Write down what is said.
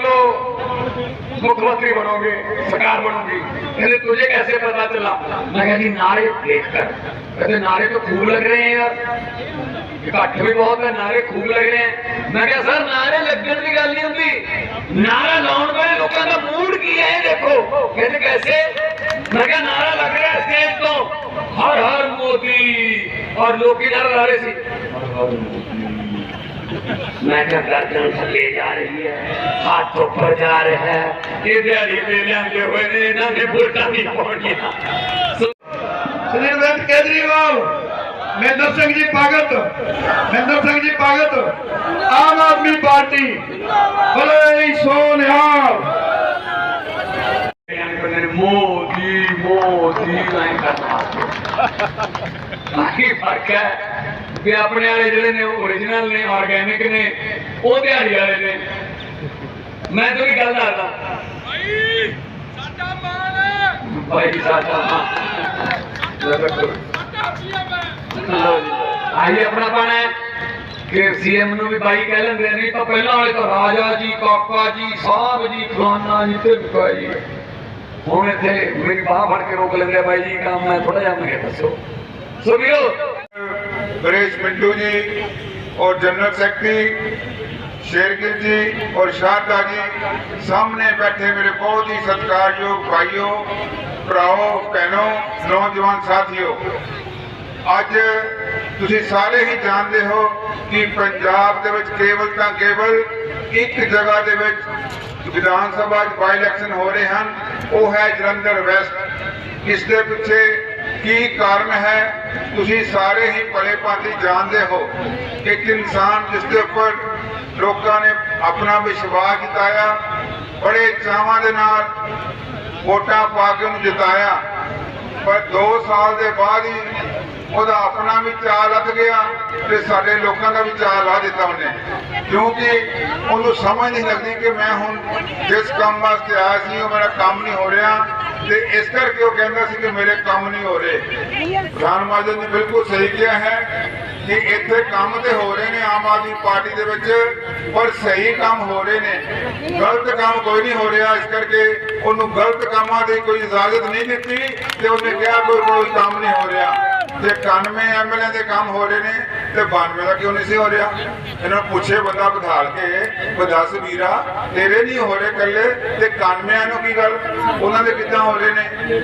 लो। मुख्यमंत्री बनोगे, सरकार बनोगी। कहते, तुझे कैसे पता चला? मैं कहा, जी, नारे देखकर कहते, नारे तो खूब लग रहे हैं यार। इकट्ठे तो भी बहुत है, नारे खूब लग रहे हैं। मैं क्या सर, नारे लगने की गल नहीं होती। नारा लाने वाले लोगों का मूड की है, देखो। कहते, कैसे? मैं क्या नारा लग रहा है स्टेज तो। हर हर मोदी। और लोग की नारा ला रहे थे। मैं क्या गर्दन ले जा रही है? ਹੱਥ ਉੱਪਰ ਜਾ ਰਿਹਾ ਹੈ। ਇਹ ਦਿਹਾੜੀ ਤੇ ਲਿਆਂਦੇ ਹੋਏ ਇਹਨਾਂ ਨੇ ਵੋਟਾਂ ਨਹੀਂ ਪਾਉਣੀਆਂ। ਸ੍ਰੀ ਅਰਵਿੰਦ ਕੇਜਰੀਵਾਲ ਮਹਿੰਦਰ ਸਿੰਘ ਜੀ ਭਗਤ ਮਹਿੰਦਰ ਸਿੰਘ ਜੀ ਭਗਤ ਆਮ ਆਦਮੀ ਪਾਰਟੀ ਬਲੇ ਸੋਨਿਹਾਲ। ਮੋਦੀ ਮੋਦੀ ਨਹੀਂ ਕਰਨਾ ਬਾਕੀ ਫ਼ਰਕ ਹੈ? ਕਿ ਆਪਣੇ ਵਾਲੇ ਜਿਹੜੇ ਨੇ ਉਹ ਓਰੀਜਨਲ ਨੇ ਆਰਗੈਨਿਕ ਨੇ ਉਹ ਦਿਹਾੜੀ ਵਾਲੇ ਨੇ। ਮੈਂ ਤੇਰੀ ਗੱਲ ਦੱਸਦਾ। ਭਾਈ, ਸਾਡਾ ਮਾਨ ਹੈ। ਭਾਈ ਸਾਡਾ ਮਾਨ ਕਿ ਸੀਐਮ ਨੂੰ ਵੀ ਬਾਈ ਕਹਿ ਲੈਂਦੇ ਨਹੀਂ ਤਾਂ ਪਹਿਲਾਂ ਵਾਲੇ ਤਾਂ ਰਾਜਾ ਜੀ, ਕਾਕਾ ਜੀ, ਸਾਹਿਬ ਜੀ, ਫਲਾਨਾ ਜੀ ਤੇ ਭਾਈ। ਹੁਣ ਇੱਥੇ ਮੇਰੀ ਬਾਹ ਫੜ ਕੇ ਰੋਕ ਲੈਂਦੇ ਬਾਈ ਜੀ, ਕੰਮ ਮੈਂ ਥੋੜਾ ਜਿਹਾ ਮੈਂ ਦੱਸੋ। ਸੋ ਵੀਰੋ ਗਰੇਸ਼ ਮਿੰਟੂ ਜੀ ਔਰ ਜਨਰਲ ਸੈਕਟਰੀ शेरगिल जी और शारदा जी सामने बैठे मेरे बहुत ही सत्कारयोग भाइयों ਭਰਾਓ ਭੈਣੋ ਨੌਜਵਾਨ ਸਾਥੀਓ ਅੱਜ ਤੁਸੀਂ ਸਾਰੇ ਹੀ ਜਾਣਦੇ ਹੋ ਕਿ ਪੰਜਾਬ ਦੇ ਵਿੱਚ ਕੇਵਲ ਤਾਂ ਕੇਵਲ ਇੱਕ ਜਗ੍ਹਾ ਦੇ ਵਿੱਚ ਵਿਧਾਨ ਸਭਾ 'ਚ ਬਾਈ ਇਲੈਕਸ਼ਨ ਹੋ ਰਹੇ ਹਨ ਉਹ ਹੈ ਜਲੰਧਰ ਵੈਸਟ ਇਸ ਦੇ ਪਿੱਛੇ ਕੀ ਕਾਰਨ ਹੈ? ਤੁਸੀਂ ਸਾਰੇ ਹੀ ਭਲੇ ਭਾਂਤੀ ਜਾਣਦੇ ਹੋ ਇੱਕ ਇਨਸਾਨ ਜਿਸ ਦੇ ਉੱਪਰ ਲੋਕਾਂ ਨੇ ਆਪਣਾ ਵਿਸ਼ਵਾਸ ਜਤਾਇਆ, ਬੜੇ ਚਾਵਾਂ ਦੇ ਨਾਲ ਵੋਟਾਂ ਪਾ ਕੇ ਉਹਨੂੰ ਜਿਤਾਇਆ, ਪਰ 2 ਸਾਲ ਦੇ ਬਾਅਦ ਹੀ ਉਹਦਾ ਆਪਣਾ ਵੀ ਚਾਅ ਲੱਗ ਗਿਆ ਤੇ ਸਾਡੇ ਲੋਕਾਂ ਦਾ ਵੀ ਚਾਅ ਲਾ ਦਿੱਤਾ ਉਹਨੇ। ਕਿਉਂਕਿ ਉਹਨੂੰ ਸਮਝ ਨਹੀਂ ਲੱਗਦੀ ਕਿ ਮੈਂ ਹੁਣ ਜਿਸ ਕੰਮ ਵਾਸਤੇ ਆਇਆ ਸੀ, ਉਹ ਮੇਰਾ ਕੰਮ ਨਹੀਂ ਹੋ ਰਿਹਾ। ਤੇ ਇਸ ਕਰਕੇ ਉਹ ਕਹਿੰਦਾ ਸੀ ਕਿ ਮੇਰੇ ਕੰਮ ਨਹੀਂ ਹੋ ਰਹੇ। ਪ੍ਰਧਾਨ ਮਾਜਨ ਨੇ ਬਿਲਕੁਲ ਸਹੀ ਕਿਹਾ ਹੈ ਕਿ ਇੱਥੇ ਕੰਮ ਤੇ ਹੋ ਰਹੇ ਨੇ ਆਮ ਆਦਮੀ ਪਾਰਟੀ ਦੇ ਵਿੱਚ, ਪਰ ਸਹੀ ਕੰਮ ਹੋ ਰਹੇ ਨੇ। ਗਲਤ ਕੰਮ ਕੋਈ ਨਹੀਂ ਹੋ ਰਿਹਾ, ਇਸ ਕਰਕੇ ਉਹਨੂੰ ਗਲਤ ਕੰਮਾਂ ਦੀ ਕੋਈ ਇਜਾਜ਼ਤ ਨਹੀਂ ਦਿੱਤੀ ਤੇ ਉਹਨੇ ਕਿਹਾ ਕੋਈ ਕੋਈ ਕੰਮ ਨਹੀਂ ਹੋ ਰਿਹਾ। ਤੇ 91 ਐਮਐਲਏ ਦੇ ਕੰਮ ਹੋ ਰਹੇ ਨੇ ਤੇ 92 ਦਾ ਕਿਉਂ ਨਹੀਂ ਸੀ ਹੋ ਰਿਹਾ? ਇਹਨਾਂ ਨੂੰ ਪੁੱਛੇ ਬੰਦਾ ਬਿਠਾਲ ਕੇ, ਵੀ ਦੱਸ ਵੀਰਾ, ਤੇਰੇ ਨਹੀਂ ਹੋ ਰਹੇ ਕੱਲੇ ਤੇ 91 ਨੂੰ ਕੀ ਗੱਲ? ਉਹਨਾਂ ਦੇ ਕਿੱਦਾਂ ਹੋ ਰਹੇ ਨੇ?